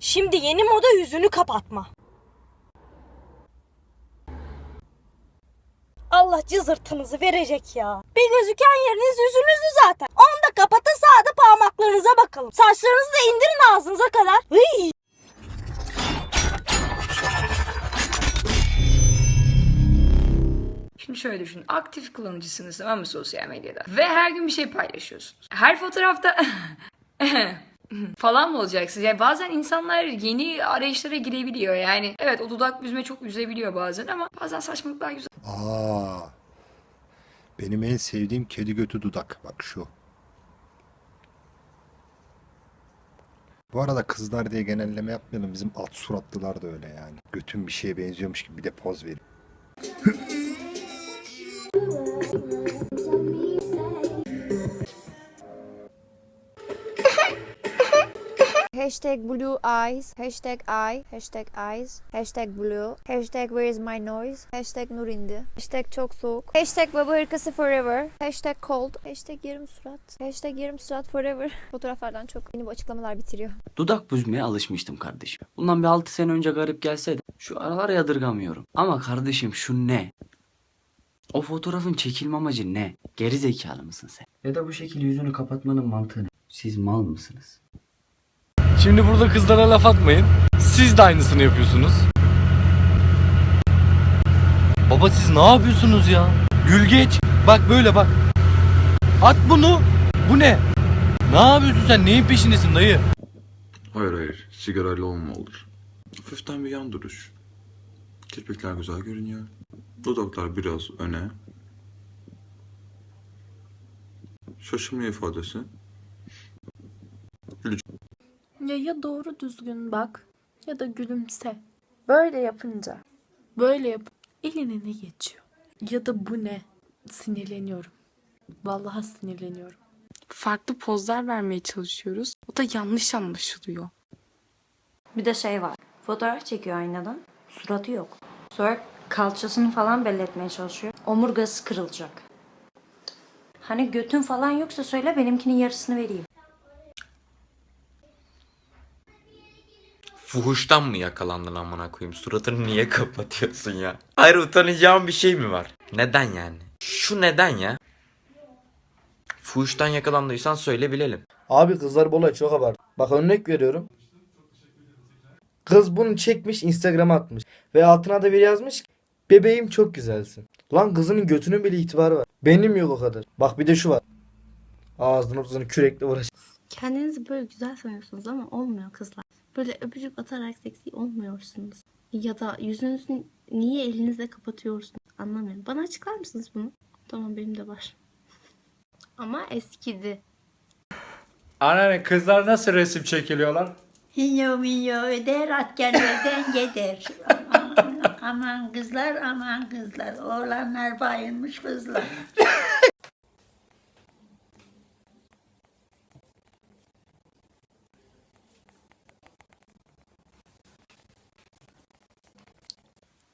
Şimdi yeni moda yüzünü kapatma. Allah cızırtınızı verecek ya. Bir gözüken yeriniz yüzünüzü zaten. Onu da kapatın sağda parmaklarınıza bakalım. Saçlarınızı da indirin ağzınıza kadar. Hıy. Şimdi şöyle düşünün. Aktif kullanıcısınız tamam mı sosyal medyada? Ve her gün bir şey paylaşıyorsunuz. Her fotoğrafta falan mı olacaksınız? Yani bazen insanlar yeni arayışlara girebiliyor. Yani evet o dudak büzme çok üzebiliyor bazen ama bazen saçmalıklar güzel Aa. Benim en sevdiğim kedi götü dudak. Bak şu. Bu arada kızlar diye genelleme yapmayalım. Bizim alt suratlılar da öyle yani. Götün bir şeye benziyormuş gibi bir de poz verir. Hashtag blue eyes, hashtag eye, hashtag eyes, hashtag blue, hashtag where is my noise, hashtag Nurindi, hashtag çok soğuk, hashtag baba hırkası forever, hashtag cold, hashtag yarım surat, hashtag yarım surat forever. Fotoğraflardan çok yeni bu açıklamalar bitiriyor. Dudak büzmeye alışmıştım kardeşim. Bundan bir 6 sene önce garip gelseydi şu aralar yadırgamıyorum. Ama kardeşim şu ne? O fotoğrafın çekilme amacı ne? Geri zekalı mısın sen? Ya da bu şekilde yüzünü kapatmanın mantığı ne? Siz mal mısınız? Şimdi burada kızlara laf atmayın. Siz de aynısını yapıyorsunuz. Baba siz ne yapıyorsunuz ya? Gül geç. Bak böyle bak. At bunu. Bu ne? Ne yapıyorsun sen? Neyin peşindesin dayı? Hayır hayır, sigarayla olma olur. Hafiften bir yan duruş. Kirpikler güzel görünüyor. Dudaklar biraz öne. Şaşırma ifadesi. Ya ya doğru düzgün bak ya da gülümse. Böyle yapınca. Böyle yap. Eline ne geçiyor? Ya da bu ne? Sinirleniyorum. Vallahi sinirleniyorum. farklı pozlar vermeye çalışıyoruz. O da yanlış anlaşılıyor. Bir de şey var. Fotoğraf çekiyor aynadan. Suratı yok. Sonra kalçasını falan belli etmeye çalışıyor. Omurgası kırılacak. Hani götün falan yoksa söyle benimkinin yarısını vereyim. Fuhuştan mı yakalandın amına koyayım? Suratını niye kapatıyorsun ya? Hayır utanacağım bir şey mi var? Neden yani? Şu neden ya? Fuhuştan yakalandıysan söyle bilelim. Abi kızlar bu olay çok abart. Bak örnek veriyorum. Kız bunu çekmiş Instagram'a atmış. Ve altına da bir yazmış ki bebeğim çok güzelsin. Lan kızının götünün bile itibarı var. Benim yok o kadar. Bak bir de şu var. Ağzını ortasını kürekle uğraş. Kendinizi böyle güzel sanıyorsunuz ama olmuyor kızlar. Böyle öpücük atarak seksi olmuyorsunuz. Ya da yüzünüzü niye elinizle kapatıyorsunuz anlamıyorum. Bana açıklar mısınız bunu? Tamam benim de var. Ama eskidi. Anneanne kızlar nasıl resim çekiliyorlar? Hinyo minyo öder atkenlerden gider. Aman, aman kızlar aman kızlar. Oğlanlar bayılmış kızlar.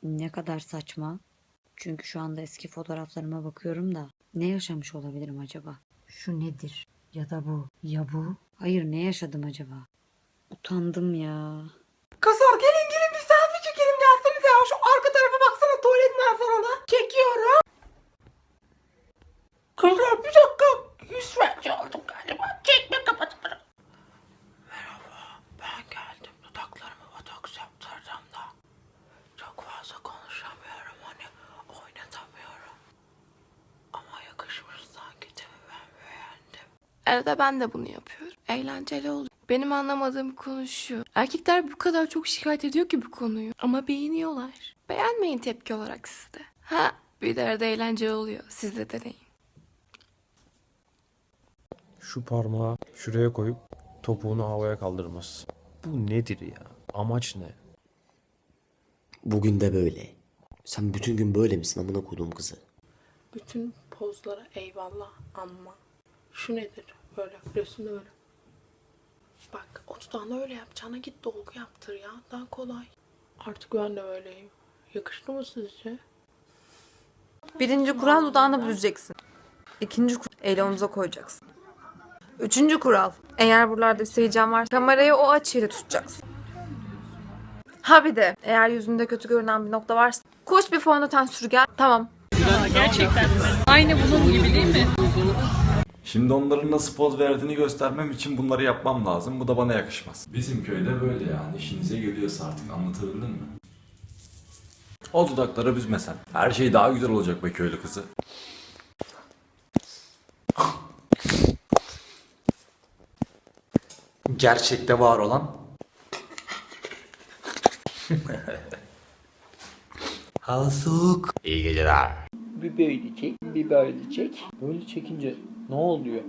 Ne kadar saçma. Çünkü şu anda eski fotoğraflarıma bakıyorum da ne yaşamış olabilirim acaba? Şu nedir? Ya da bu? Ya bu? Hayır ne yaşadım acaba? Utandım ya. Kızlar gelin gelin bir selfie çekelim gelsenize ya. Şu arka tarafa baksana tuvalet manzaralı. Çekiyorum. Kızlar bir dakika. Yüz felci oldum galiba. Çekme kapat bana. Merhaba. Ben geldim. Dudaklarımı botoks yaptırdım da. Çok fazla konuşamıyorum hani. Oynatamıyorum. Ama yakışmış sanki değil mi? Ben beğendim. Arada ben de bunu yapıyorum. Eğlenceli oluyor. Benim anlamadığım konu şu. Erkekler bu kadar çok şikayet ediyor ki bu konuyu. Ama beğeniyorlar. Beğenmeyin tepki olarak sizde. Ha bir de arada eğlenceli oluyor. Siz de deneyin. Şu parmağı şuraya koyup topuğunu havaya kaldırması. Bu nedir ya? Amaç ne? Bugün de böyle. Sen bütün gün böyle misin amına koduğum kızı? Bütün pozlara eyvallah ama şu nedir? Böyle resimde böyle. Bak o dudağını öyle yapacağına git dolgu yaptır ya. Daha kolay. Artık ben de öyleyim. Yakıştı mı sizce? Birinci kural dudağını büzeceksin. İkinci kural eli omuza koyacaksın. Üçüncü kural. Eğer buralarda bir sivilcen varsa kamerayı o açıyla tutacaksın. Ha bir de eğer yüzünde kötü görünen bir nokta varsa koş bir fondöten sür gel. Tamam. Şimdi onların nasıl poz verdiğini göstermem için bunları yapmam lazım. Bu da bana yakışmaz. Bizim köyde böyle yani. İşinize geliyorsa artık anlatabildim mi? O dudaklara büzmesen. Her şey daha güzel olacak be köylü kızı. Gerçekte var olan. Hava soğuk. İyi geceler. Bir böyle çek, bir böyle çek. Böyle çekince ne oluyor?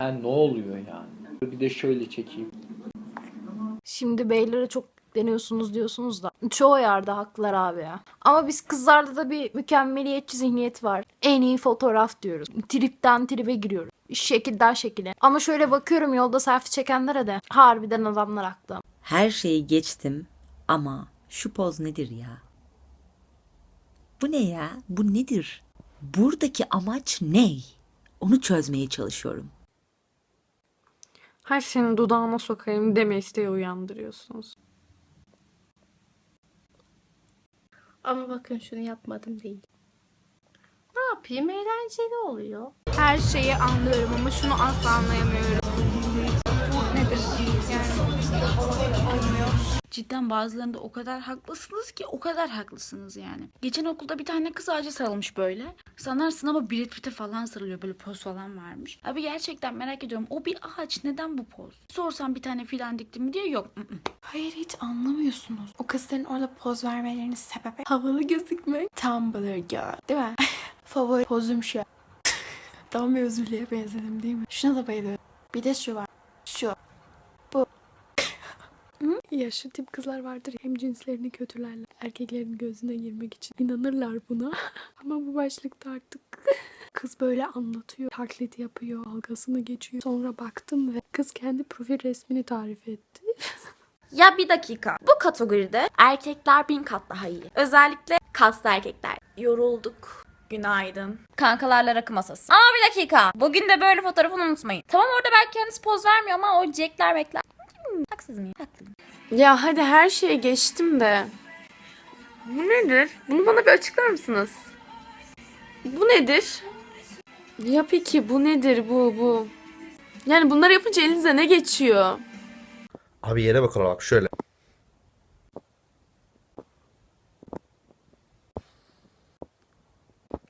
Yani ne oluyor yani? Bir de şöyle çekeyim. Şimdi beylere çok deniyorsunuz diyorsunuz da çoğu yerde haklılar abi ya. Ama biz kızlarda da bir mükemmeliyetçi zihniyet var. En iyi fotoğraf diyoruz. Tripten tribe giriyoruz. Şekilden şekile. Ama şöyle bakıyorum yolda selfie çekenlere de harbiden adamlar haklı. Her şeyi geçtim ama şu poz nedir ya? Bu ne ya? Bu nedir? Buradaki amaç ne? Onu çözmeye çalışıyorum. Her senin dudağına sokayım deme isteği uyandırıyorsunuz. Ama bakın şunu yapmadım değil. Ne yapayım? Eğlenceli oluyor. Her şeyi anlıyorum ama şunu asla anlayamıyorum. Cidden bazılarında o kadar haklısınız ki o kadar haklısınız yani. Geçen okulda bir tane kız ağaca sarılmış böyle. Sanırsın ama Brad Pitt'e falan sarılıyor böyle poz falan varmış. Abi gerçekten merak ediyorum o bir ağaç neden bu poz? Sorsam bir tane filan diktim mi diye yok. Hayır hiç anlamıyorsunuz. O kızların orada poz vermelerinin sebebi havalı gözükmek. Tumblr girl değil mi? Favori pozum şu. Tam bir özürlüğe benzedim değil mi? Şuna da bayılıyorum. Bir de şu var. Şu. Bu. Hı? Ya şu tip kızlar vardır hem cinslerini kötülerler. Erkeklerin gözüne girmek için inanırlar buna. Ama bu başlıkta artık Kız böyle anlatıyor, taklit yapıyor, dalgasını geçiyor. Sonra baktım ve kız kendi profil resmini tarif etti. Ya bir dakika. Bu kategoride erkekler bin kat daha iyi. Özellikle kaslı erkekler. Yorulduk. Günaydın. Kankalarla rakı masası. Ama bir dakika. Bugün de böyle fotoğrafını unutmayın. Tamam orada belki kendisi poz vermiyor ama o jackler mekler. Hmm, haksız mıyım? Haklıyım. Ya hadi her şeye geçtim de. Bu nedir? Bunu bana bir açıklar mısınız? Bu nedir? Ya peki bu nedir bu bu? Yani bunları yapınca elinize ne geçiyor? Abi yere bakalım bak şöyle.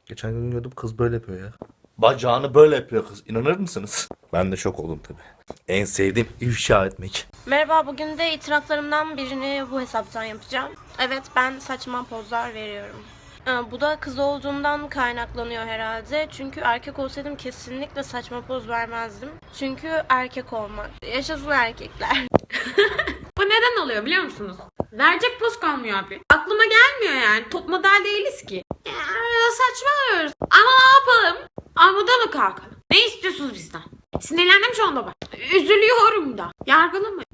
Geçen gün gördüm kız böyle yapıyor ya. Bacağını böyle yapıyor kız. İnanır mısınız? Ben de şok oldum tabii. En sevdiğim ifşa etmek. Merhaba, bugün de itiraflarımdan birini bu hesaptan yapacağım. Evet, ben saçma pozlar veriyorum. Ee, Bu da kız olduğumdan kaynaklanıyor herhalde. Çünkü erkek olsaydım kesinlikle saçma poz vermezdim. Çünkü erkek olmak. Yaşasın erkekler. Bu neden oluyor biliyor musunuz? Verecek poz kalmıyor abi. Aklıma gelmiyor yani. Top model değiliz ki. Ya, saçmalıyoruz. Ama ne yapalım? Amuda mı kalkalım? Ne istiyorsunuz bizden? Sinirlendim şu anda bak. Üzülüyorum da. Yargılamayın.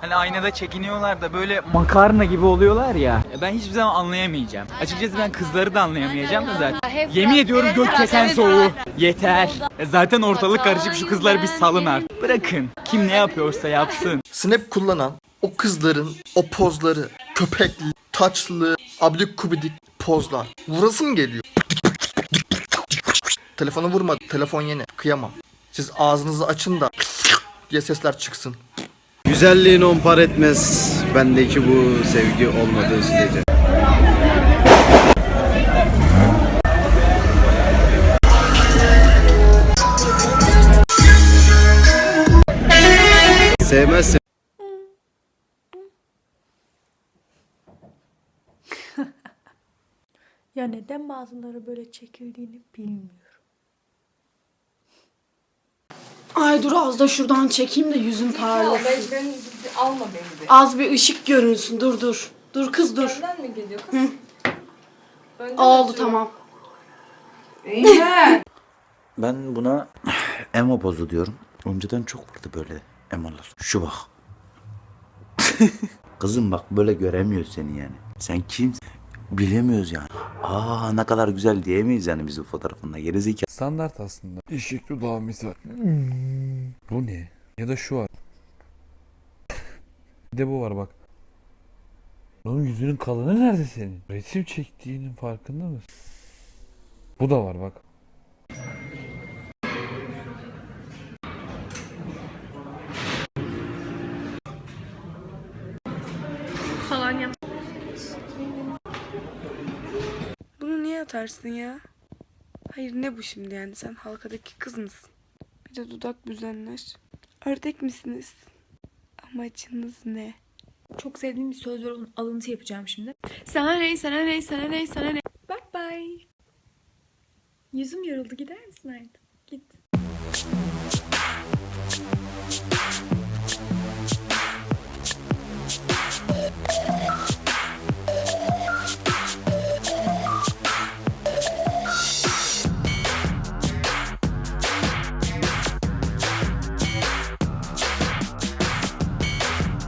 Hani aynada çekiniyorlar da böyle makarna gibi oluyorlar ya. Ben hiçbir zaman anlayamayacağım. Açıkçası ben kızları da anlayamayacağım da zaten. Yemin ediyorum gök kesen soğuğu. Yeter. E Zaten ortalık karışık şu kızları bir salın artık. Bırakın. Kim ne yapıyorsa yapsın. Snap kullanan o kızların o pozları köpekli, taçlı, abdik kubidik pozlar. Vurasım geliyor. Telefonu vurma. Telefon yeni. Kıyamam. Siz ağzınızı açın da diye sesler çıksın. Güzelliğin on par etmez. Bendeki bu sevgi olmadığı sürece. Sevmezsin. Ya neden bazıları böyle çekildiğini bilmiyorum. Ay dur az da şuradan çekeyim de yüzüm parlasın. alma beni Az bir ışık görünsün. Dur dur. Dur kız dur. Önden mi geliyor kız? Oldu tamam. Ben buna emo pozu diyorum. Önceden çok vardı böyle emolar. Şu bak. Kızım bak böyle göremiyor seni yani. Sen kimsin? Bilemiyoruz yani. Aa ne kadar güzel diyemeyiz yani biz bu fotoğrafında. Gerizekalı. Standart aslında. Eşek dudağı misal. Bu ne? Ya da şu var. Bir de bu var bak. Oğlum yüzünün kalını nerede senin? Resim çektiğinin farkında mısın? Bu da var bak. Falan yap. Atarsın ya? Hayır ne bu şimdi yani sen halkadaki kız mısın? Bir de dudak büzenler. Ördek misiniz? Amacınız ne? Çok sevdiğim bir söz var onun alıntı yapacağım şimdi. Sana ne, sana ne, sana ne, sana ne. Bye bye. Yüzüm yoruldu gider misin artık? Git.